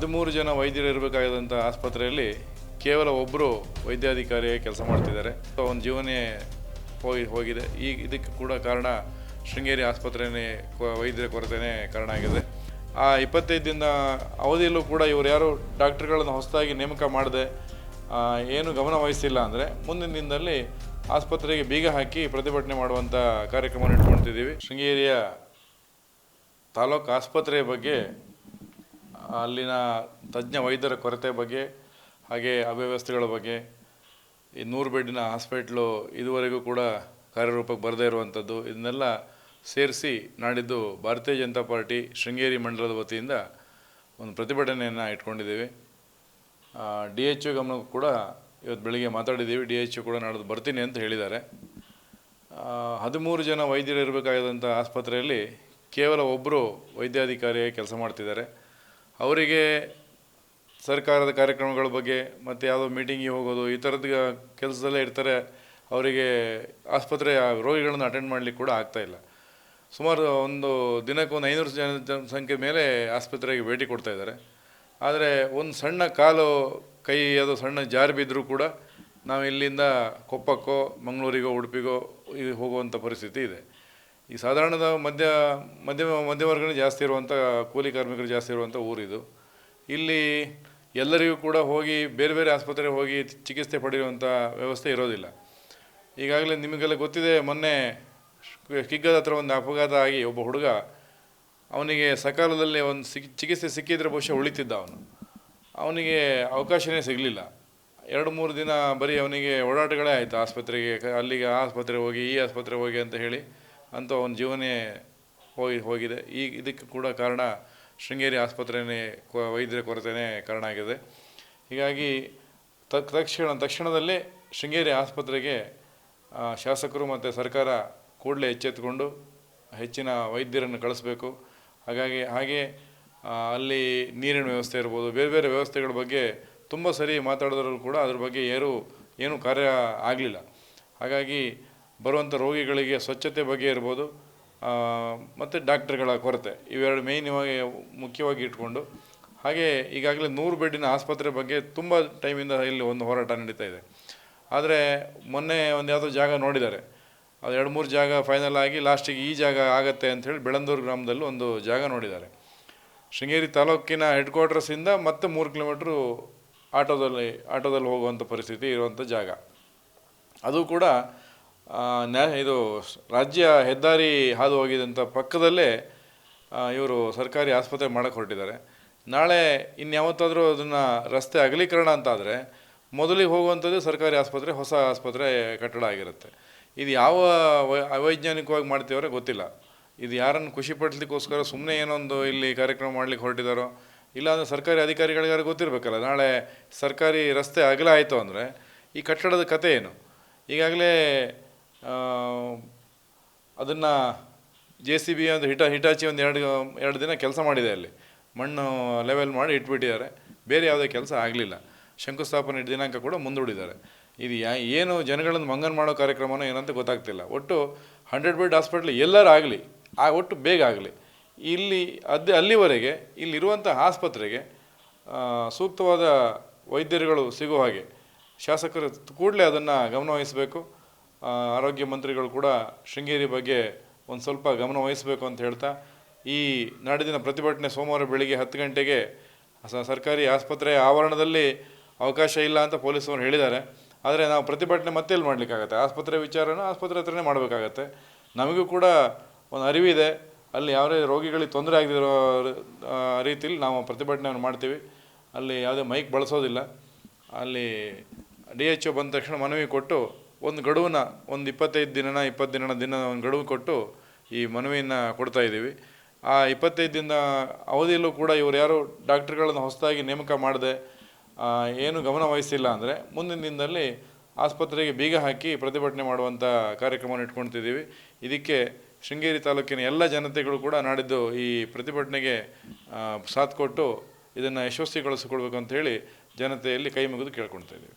ಹದಿಮೂರು ಜನ ವೈದ್ಯರು ಇರಬೇಕಾದಂಥ ಆಸ್ಪತ್ರೆಯಲ್ಲಿ ಕೇವಲ ಒಬ್ಬರು ವೈದ್ಯಾಧಿಕಾರಿಯಾಗಿ ಕೆಲಸ ಮಾಡ್ತಿದ್ದಾರೆ. ಒಂದು ಜೀವನೇ ಹೋಗಿ, ಹೋಗಿದೆ. ಈ ಇದಕ್ಕೆ ಕೂಡ ಕಾರಣ ಶೃಂಗೇರಿ ಆಸ್ಪತ್ರೆಯೇ ವೈದ್ಯರ ಕೊರತೆಯೇ ಕಾರಣ ಆಗಿದೆ. ಆ ಇಪ್ಪತ್ತೈದು ದಿನ ಅವಧಿಯಲ್ಲೂ ಕೂಡ ಇವರು ಯಾರು ಡಾಕ್ಟರ್ಗಳನ್ನು ಹೊಸದಾಗಿ ನೇಮಕ ಮಾಡದೆ ಏನು ಗಮನ ವಹಿಸಿಲ್ಲ ಅಂದರೆ ಮುಂದಿನ ದಿನದಲ್ಲಿ ಆಸ್ಪತ್ರೆಗೆ ಬೀಗ ಹಾಕಿ ಪ್ರತಿಭಟನೆ ಮಾಡುವಂಥ ಕಾರ್ಯಕ್ರಮ ಇಟ್ಕೊಳ್ತಿದ್ದೀವಿ. ಶೃಂಗೇರಿಯ ತಾಲೂಕು ಆಸ್ಪತ್ರೆಯ ಬಗ್ಗೆ ಅಲ್ಲಿನ ತಜ್ಞ ವೈದ್ಯರ ಕೊರತೆ ಬಗ್ಗೆ, ಹಾಗೆ ಅವ್ಯವಸ್ಥೆಗಳ ಬಗ್ಗೆ, ಈ ನೂರು ಬೆಡ್ಡಿನ ಹಾಸ್ಪಿಟ್ಲು ಇದುವರೆಗೂ ಕೂಡ ಕಾರ್ಯರೂಪಕ್ಕೆ ಬರದೇ ಇರುವಂಥದ್ದು, ಇದನ್ನೆಲ್ಲ ಸೇರಿಸಿ ನಾಡಿದ್ದು ಭಾರತೀಯ ಜನತಾ ಪಾರ್ಟಿ ಶೃಂಗೇರಿ ಮಂಡಲದ ವತಿಯಿಂದ ಒಂದು ಪ್ರತಿಭಟನೆಯನ್ನು ಇಟ್ಕೊಂಡಿದ್ದೀವಿ. ಡಿ ಎಚ್ ಯು ಗಮನಕ್ಕೂ ಕೂಡ ಇವತ್ತು ಬೆಳಿಗ್ಗೆ ಮಾತಾಡಿದ್ದೀವಿ. ಡಿ ಎಚ್ ಯು ಕೂಡ ನಾಡಿದ್ದು ಬರ್ತೀನಿ ಅಂತ ಹೇಳಿದ್ದಾರೆ. ಹದಿಮೂರು ಜನ ವೈದ್ಯರು ಇರಬೇಕಾದಂಥ ಆಸ್ಪತ್ರೆಯಲ್ಲಿ ಕೇವಲ ಒಬ್ಬರು ವೈದ್ಯಾಧಿಕಾರಿಯಾಗಿ ಕೆಲಸ ಮಾಡ್ತಿದ್ದಾರೆ. ಅವರಿಗೆ ಸರ್ಕಾರದ ಕಾರ್ಯಕ್ರಮಗಳ ಬಗ್ಗೆ ಮತ್ತು ಯಾವುದೋ ಮೀಟಿಂಗಿಗೆ ಹೋಗೋದು, ಈ ಥರದ ಕೆಲಸದಲ್ಲೇ ಇರ್ತಾರೆ, ಅವರಿಗೆ ಆಸ್ಪತ್ರೆಯ ರೋಗಿಗಳನ್ನು ಅಟೆಂಡ್ ಮಾಡಲಿಕ್ಕೆ ಕೂಡ ಆಗ್ತಾಯಿಲ್ಲ ಸುಮಾರು ಒಂದು ದಿನಕ್ಕೆ ಒಂದು ಐನೂರು ಜನ ಜನಸಂಖ್ಯೆ ಮೇಲೆ ಆಸ್ಪತ್ರೆಗೆ ಭೇಟಿ ಕೊಡ್ತಾ ಇದ್ದಾರೆ. ಆದರೆ ಒಂದು ಸಣ್ಣ ಕಾಲು ಕೈ ಅದು ಸಣ್ಣ ಜಾರಿ ಬಿದ್ದರೂ ಕೂಡ ನಾವು ಇಲ್ಲಿಂದ ಕೊಪ್ಪಕ್ಕೋ, ಮಂಗಳೂರಿಗೋ, ಉಡುಪಿಗೋ ಹೋಗುವಂಥ ಪರಿಸ್ಥಿತಿ ಇದೆ. ಈ ಸಾಧಾರಣದ ಮಧ್ಯ ಮಧ್ಯಮ ಮಧ್ಯವರ್ಗನೇ ಜಾಸ್ತಿ ಇರುವಂಥ, ಕೂಲಿ ಕಾರ್ಮಿಕರು ಜಾಸ್ತಿ ಇರುವಂಥ ಊರಿದು. ಇಲ್ಲಿ ಎಲ್ಲರಿಗೂ ಕೂಡ ಹೋಗಿ ಬೇರೆ ಬೇರೆ ಆಸ್ಪತ್ರೆಗೆ ಹೋಗಿ ಚಿಕಿತ್ಸೆ ಪಡೆಯುವಂಥ ವ್ಯವಸ್ಥೆ ಇರೋದಿಲ್ಲ. ಈಗಾಗಲೇ ನಿಮಗೆಲ್ಲ ಗೊತ್ತಿದೆ, ಮೊನ್ನೆ ಕಿಗ್ಗದ ಹತ್ರ ಒಂದು ಅಪಘಾತ ಆಗಿ ಒಬ್ಬ ಹುಡುಗ ಅವನಿಗೆ ಸಕಾಲದಲ್ಲಿ ಒಂದು ಚಿಕಿತ್ಸೆ ಸಿಕ್ಕಿದ್ರೆ ಬಹುಶಃ ಉಳಿತಿದ್ದ ಅವನು. ಅವನಿಗೆ ಅವಕಾಶವೇ ಸಿಗಲಿಲ್ಲ. ಎರಡು ಮೂರು ದಿನ ಬರೀ ಅವನಿಗೆ ಓಡಾಟಗಳೇ ಆಯಿತು ಆಸ್ಪತ್ರೆಗೆ, ಅಲ್ಲಿಗೆ ಆ ಆಸ್ಪತ್ರೆಗೆ ಹೋಗಿ, ಈ ಆಸ್ಪತ್ರೆಗೆ ಹೋಗಿ ಅಂತ ಹೇಳಿ. ಅಂತ ಅವನ ಜೀವನೇ ಹೋಗಿ, ಹೋಗಿದೆ. ಈ ಇದಕ್ಕೆ ಕೂಡ ಕಾರಣ ಶೃಂಗೇರಿ ಆಸ್ಪತ್ರೆಯೇ ವೈದ್ಯರ ಕೊರತೆಯೇ ಕಾರಣ ಆಗಿದೆ. ಹೀಗಾಗಿ ತಕ್ಷಣ, ತಕ್ಷಣದಲ್ಲೇ ಶೃಂಗೇರಿ ಆಸ್ಪತ್ರೆಗೆ ಶಾಸಕರು ಮತ್ತು ಸರ್ಕಾರ ಕೂಡಲೇ ಎಚ್ಚೆತ್ತುಕೊಂಡು ಹೆಚ್ಚಿನ ವೈದ್ಯರನ್ನು ಕಳಿಸ್ಬೇಕು. ಹಾಗಾಗಿ ಹಾಗೆ ಅಲ್ಲಿ ನೀರಿನ ವ್ಯವಸ್ಥೆ ಇರ್ಬೋದು, ಬೇರೆ ಬೇರೆ ವ್ಯವಸ್ಥೆಗಳ ಬಗ್ಗೆ ತುಂಬ ಸರಿ ಮಾತಾಡಿದ್ರು ಕೂಡ ಅದ್ರ ಬಗ್ಗೆ ಏನು ಏನೂ ಕಾರ್ಯ ಆಗಲಿಲ್ಲ. ಹಾಗಾಗಿ ಬರುವಂಥ ರೋಗಿಗಳಿಗೆ ಸ್ವಚ್ಛತೆ ಬಗ್ಗೆ ಇರ್ಬೋದು ಮತ್ತು ಡಾಕ್ಟರ್ಗಳ ಕೊರತೆ, ಇವೆರಡು ಮೇಯ್ನ್ ಇವಾಗ ಮುಖ್ಯವಾಗಿ ಇಟ್ಕೊಂಡು, ಹಾಗೆ ಈಗಾಗಲೇ ನೂರು ಬೆಡ್ಡಿನ ಆಸ್ಪತ್ರೆ ಬಗ್ಗೆ ತುಂಬ ಟೈಮಿಂದ ಇಲ್ಲಿ ಒಂದು ಹೋರಾಟ ನಡೀತಾ ಇದೆ. ಆದರೆ ಮೊನ್ನೆ ಒಂದು ಯಾವುದೋ ಜಾಗ ನೋಡಿದ್ದಾರೆ, ಅದು ಎರಡು ಮೂರು ಜಾಗ ಫೈನಲ್ ಆಗಿ ಲಾಸ್ಟಿಗೆ ಈ ಜಾಗ ಆಗತ್ತೆ ಅಂಥೇಳಿ ಬೆಳಂದೂರು ಗ್ರಾಮದಲ್ಲಿ ಒಂದು ಜಾಗ ನೋಡಿದ್ದಾರೆ. ಶೃಂಗೇರಿ ತಾಲೂಕಿನ ಹೆಡ್ ಕ್ವಾರ್ಟರ್ಸಿಂದ ಮತ್ತೆ ಮೂರು ಕಿಲೋಮೀಟ್ರು ಆಟೋದಲ್ಲಿ ಆಟೋದಲ್ಲಿ ಹೋಗುವಂಥ ಪರಿಸ್ಥಿತಿ ಇರುವಂಥ ಜಾಗ. ಅದು ಕೂಡ ನ್ಯಾ, ಇದು ರಾಜ್ಯ ಹೆದ್ದಾರಿ ಹಾದು ಹೋಗಿದಂಥ ಪಕ್ಕದಲ್ಲೇ ಇವರು ಸರ್ಕಾರಿ ಆಸ್ಪತ್ರೆ ಮಾಡಕ್ಕೆ ಹೊರಟಿದ್ದಾರೆ. ನಾಳೆ ಇನ್ಯಾವತ್ತಾದರೂ ಅದನ್ನು ರಸ್ತೆ ಅಗಲೀಕರಣ ಅಂತಾದರೆ, ಮೊದಲಿಗೆ ಹೋಗುವಂಥದ್ದು ಸರ್ಕಾರಿ ಆಸ್ಪತ್ರೆ, ಹೊಸ ಆಸ್ಪತ್ರೆ ಕಟ್ಟಡ ಆಗಿರುತ್ತೆ. ಇದು ಯಾವ ಅವೈಜ್ಞಾನಿಕವಾಗಿ ಮಾಡ್ತೀವರೆ ಗೊತ್ತಿಲ್ಲ. ಇದು ಯಾರನ್ನು ಖುಷಿಪಡಿಸ್ಲಿಕ್ಕೋಸ್ಕರ ಸುಮ್ಮನೆ ಏನೊಂದು ಇಲ್ಲಿ ಕಾರ್ಯಕ್ರಮ ಮಾಡ್ಲಿಕ್ಕೆ ಹೊರಟಿದ್ದಾರೋ ಇಲ್ಲಾಂದರೆ ಸರ್ಕಾರಿ ಅಧಿಕಾರಿಗಳಿಗಾರು ಗೊತ್ತಿರಬೇಕಲ್ಲ. ನಾಳೆ ಸರ್ಕಾರಿ ರಸ್ತೆ ಅಗಲ ಆಯಿತು ಅಂದರೆ ಈ ಕಟ್ಟಡದ ಕತೆ ಏನು? ಈಗಾಗಲೇ ಅದನ್ನು ಜೆ ಸಿ ಬಿ ಒಂದು ಹಿಟ, ಹಿಟಾಚಿ ಒಂದು ಎರಡು ಎರಡು ದಿನ ಕೆಲಸ ಮಾಡಿದೆ ಅಲ್ಲಿ. ಮಣ್ಣು ಲೆವೆಲ್ ಮಾಡಿ ಇಟ್ಬಿಟ್ಟಿದ್ದಾರೆ. ಬೇರೆ ಯಾವುದೇ ಕೆಲಸ ಆಗಲಿಲ್ಲ. ಶಂಕುಸ್ಥಾಪನೆ ದಿನಾಂಕ ಕೂಡ ಮುಂದೂಡಿದ್ದಾರೆ. ಇದು ಯಾ, ಏನು ಜನಗಳನ್ನು ಮಂಗನ್ ಮಾಡೋ ಕಾರ್ಯಕ್ರಮನೋ ಏನಂತ ಗೊತ್ತಾಗ್ತಿಲ್ಲ. ಒಟ್ಟು ಹಂಡ್ರೆಡ್ ಬೆಡ್ ಹಾಸ್ಪಿಟ್ಲ್ ಎಲ್ಲರೂ ಆಗಲಿ, ಆ, ಒಟ್ಟು ಬೇಗ ಆಗಲಿ. ಇಲ್ಲಿ, ಅದು, ಅಲ್ಲಿವರೆಗೆ, ಇಲ್ಲಿರುವಂಥ ಆಸ್ಪತ್ರೆಗೆ ಸೂಕ್ತವಾದ ವೈದ್ಯರುಗಳು ಸಿಗುವ ಹಾಗೆ ಶಾಸಕರು ಕೂಡಲೇ ಅದನ್ನು ಗಮನವಹಿಸಬೇಕು. ಆರೋಗ್ಯ ಮಂತ್ರಿಗಳು ಕೂಡ ಶೃಂಗೇರಿ ಬಗ್ಗೆ ಒಂದು ಸ್ವಲ್ಪ ಗಮನ ವಹಿಸಬೇಕು ಅಂತ ಹೇಳ್ತಾ, ಈ ನಾಡಿದಿನ ಪ್ರತಿಭಟನೆ ಸೋಮವಾರ ಬೆಳಿಗ್ಗೆ ಹತ್ತು ಗಂಟೆಗೆ ಸರ್ಕಾರಿ ಆಸ್ಪತ್ರೆಯ ಆವರಣದಲ್ಲಿ ಅವಕಾಶ ಇಲ್ಲ ಅಂತ ಪೊಲೀಸರು ಹೇಳಿದ್ದಾರೆ. ಆದರೆ ನಾವು ಪ್ರತಿಭಟನೆ ಮತ್ತೆ ಇಲ್ಲಿ ಮಾಡಲಿಕ್ಕಾಗತ್ತೆ. ಆಸ್ಪತ್ರೆ ವಿಚಾರನ ಆಸ್ಪತ್ರೆ ಹತ್ರನೇ ಮಾಡಬೇಕಾಗತ್ತೆ. ನಮಗೂ ಕೂಡ ಒಂದು ಅರಿವಿದೆ. ಅಲ್ಲಿ ಯಾವುದೇ ರೋಗಿಗಳಿಗೆ ತೊಂದರೆ ಆಗದಿರೋ ರೀತಿಯಲ್ಲಿ ನಾವು ಪ್ರತಿಭಟನೆಯನ್ನು ಮಾಡ್ತೀವಿ. ಅಲ್ಲಿ ಯಾವುದೇ ಮೈಕ್ ಬಳಸೋದಿಲ್ಲ. ಅಲ್ಲಿ ಡಿ ಎಚ್ ಒ ಬಂದ ತಕ್ಷಣ ಮನವಿ ಕೊಟ್ಟು ಒಂದು ಗಡುವನ್ನ, ಒಂದು ಇಪ್ಪತ್ತೈದು ದಿನನ, ಇಪ್ಪತ್ತು ದಿನನ ದಿನ ಒಂದು ಗಡುವು ಕೊಟ್ಟು ಈ ಮನವಿಯನ್ನು ಕೊಡ್ತಾ ಇದ್ದೀವಿ. ಆ ಇಪ್ಪತ್ತೈದು ದಿನ ಅವಧಿಯಲ್ಲೂ ಕೂಡ ಇವರು ಯಾರು ಡಾಕ್ಟ್ರುಗಳನ್ನು ಹೊಸದಾಗಿ ನೇಮಕ ಮಾಡದೆ ಏನು ಗಮನ ವಹಿಸಿಲ್ಲ ಅಂದರೆ ಮುಂದಿನ ದಿನದಲ್ಲಿ ಆಸ್ಪತ್ರೆಗೆ ಬೀಗ ಹಾಕಿ ಪ್ರತಿಭಟನೆ ಮಾಡುವಂಥ ಕಾರ್ಯಕ್ರಮವನ್ನು ಇಟ್ಕೊಳ್ತಿದ್ದೀವಿ. ಇದಕ್ಕೆ ಶೃಂಗೇರಿ ತಾಲೂಕಿನ ಎಲ್ಲ ಜನತೆಗಳು ಕೂಡ ನಾಡಿದ್ದು ಈ ಪ್ರತಿಭಟನೆಗೆ ಸಾಥ್ ಕೊಟ್ಟು ಇದನ್ನು ಯಶಸ್ವಿಗೊಳಿಸಿಕೊಳ್ಬೇಕು ಅಂತ ಹೇಳಿ ಜನತೆಯಲ್ಲಿ ಕೈ ಮುಗಿದು ಕೇಳ್ಕೊಳ್ತಾ ಇದ್ದೀವಿ.